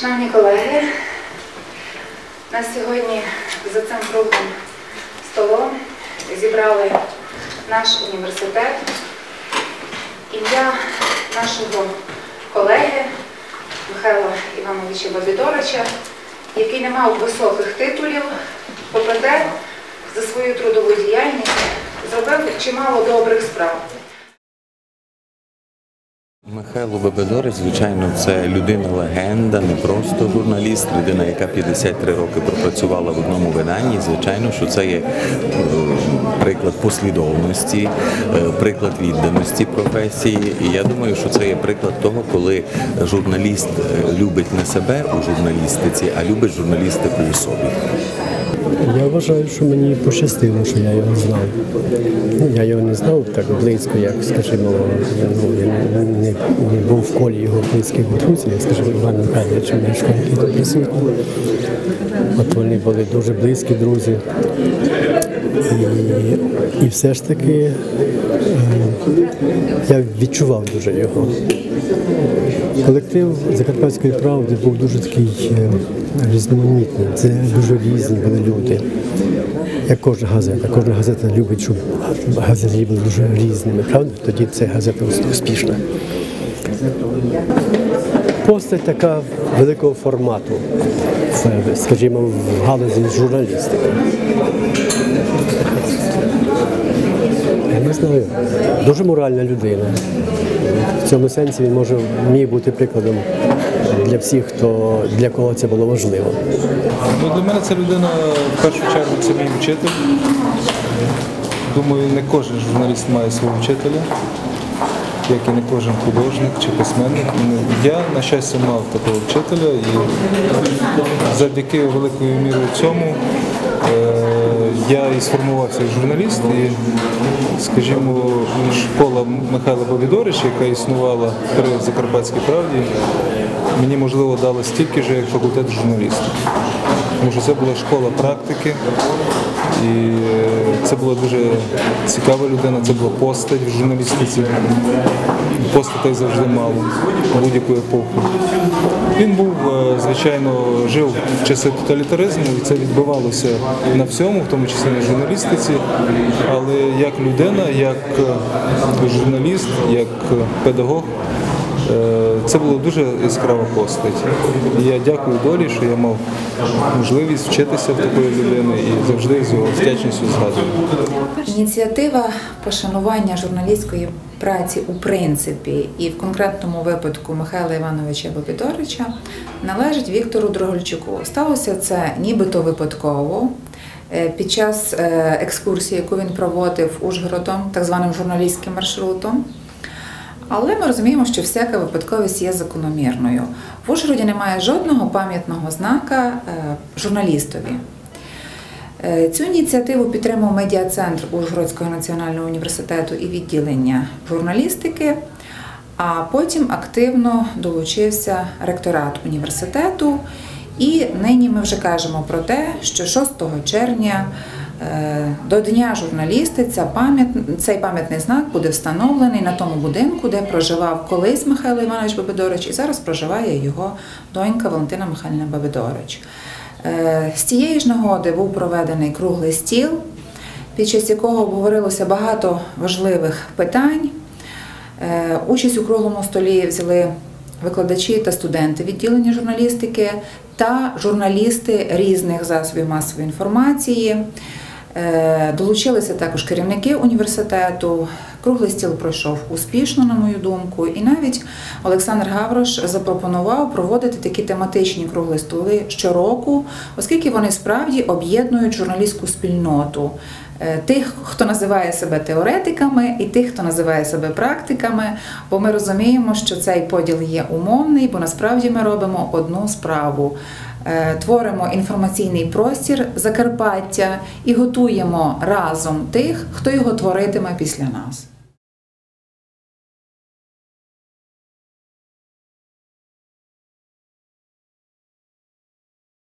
Шановні колеги, нас сьогодні за цим круглим столом зібрали наш університет, ім'я нашого колеги Михайла Івановича Бабідорича, який не мав високих титулів, попри те, за свою трудову діяльність зробив чимало добрих справ. Михайло Бабедорець, звичайно, це людина-легенда, не просто журналіст, людина, яка 53 роки пропрацювала в одному виданні. Звичайно, що це є е, приклад послідовності, е, приклад відданості професії. І я думаю, що це є приклад того, коли журналіст е, любить не себе у журналістиці, а любить журналістику у собі. Я вважаю, що мені пощастило, що я його знав. Я його не знав так близько, як, скажімо, ну, я не, не, не був в колі його близьких друзів, як, скажімо, Іван Михайлович, мене школі тут присутні. От вони були дуже близькі друзі. І, все ж таки е, я відчував дуже його. Колектив Закарпатської правди був дуже такий е, різноманітний. Це дуже різні були люди. Як кожна газета. Кожна газета любить, щоб газети були дуже різними, правда? Тоді це газета успішна. Постать така великого формату, скажімо, в галузі журналістики. Я не знаю. Дуже моральна людина. В цьому сенсі він може міг бути прикладом для всіх, хто для кого це було важливо. Ну, для мене ця людина в першу чергу це мій вчитель. Думаю, не кожен журналіст має свого вчителя, як і не кожен художник чи письменник. Ну, Я, на щастя, мав такого вчителя і завдяки великою мірою цьому е, я і сформувався як журналіст. І, скажімо, школа Михайла Бовідорича, яка існувала при Закарпатській правді, мені можливо дала стільки ж, як факультет журналістики. Тому що це була школа практики, і е, це була дуже цікава людина, це була постать в журналістиці. Постатей завжди мало будь-яку епоху. Він був, е, звичайно, жив в часи тоталітаризму, і це відбивалося на всьому, в тому числі на журналістиці. Але як людина, як е, журналіст, як педагог, Це була дуже яскрава постать. Я дякую долі, що я мав можливість вчитися в такої людини і завжди з його вдячністю згадую. Ініціатива пошанування журналістської праці у принципі і в конкретному випадку Михайла Івановича Бобідорича належить Віктору Дрогольчуку. Сталося це нібито випадково. Е, Під час е, екскурсії, яку він проводив Ужгородом, так званим журналістським маршрутом. Але ми розуміємо, що всяка випадковість є закономірною. В Ужгороді немає жодного пам'ятного знака е, журналістові. Е, Цю ініціативу підтримав медіа-центр Ужгородського національного університету і відділення журналістики, а потім активно долучився ректорат університету. І нині ми вже кажемо про те, що 6 червня до Дня журналісти ця пам'ят, цей пам'ятний знак буде встановлений на тому будинку, де проживав колись Михайло Іванович Бабидорич, і зараз проживає його донька Валентина Михайлівна Бабидорич. Е, З цієї ж нагоди був проведений круглий стіл, під час якого обговорилося багато важливих питань. Е, Участь у круглому столі взяли викладачі та студенти відділення журналістики та журналісти різних засобів масової інформації. Е, Долучилися також керівники університету. Круглий стіл пройшов успішно, на мою думку, і навіть Олександр Гаврош запропонував проводити такі тематичні круглі столи щороку, оскільки вони справді об'єднують журналістську спільноту. Е, Тих, хто називає себе теоретиками, і тих, хто називає себе практиками, бо ми розуміємо, що цей поділ є умовний, бо насправді ми робимо одну справу. Е, Творимо інформаційний простір Закарпаття і готуємо разом тих, хто його творитиме після нас.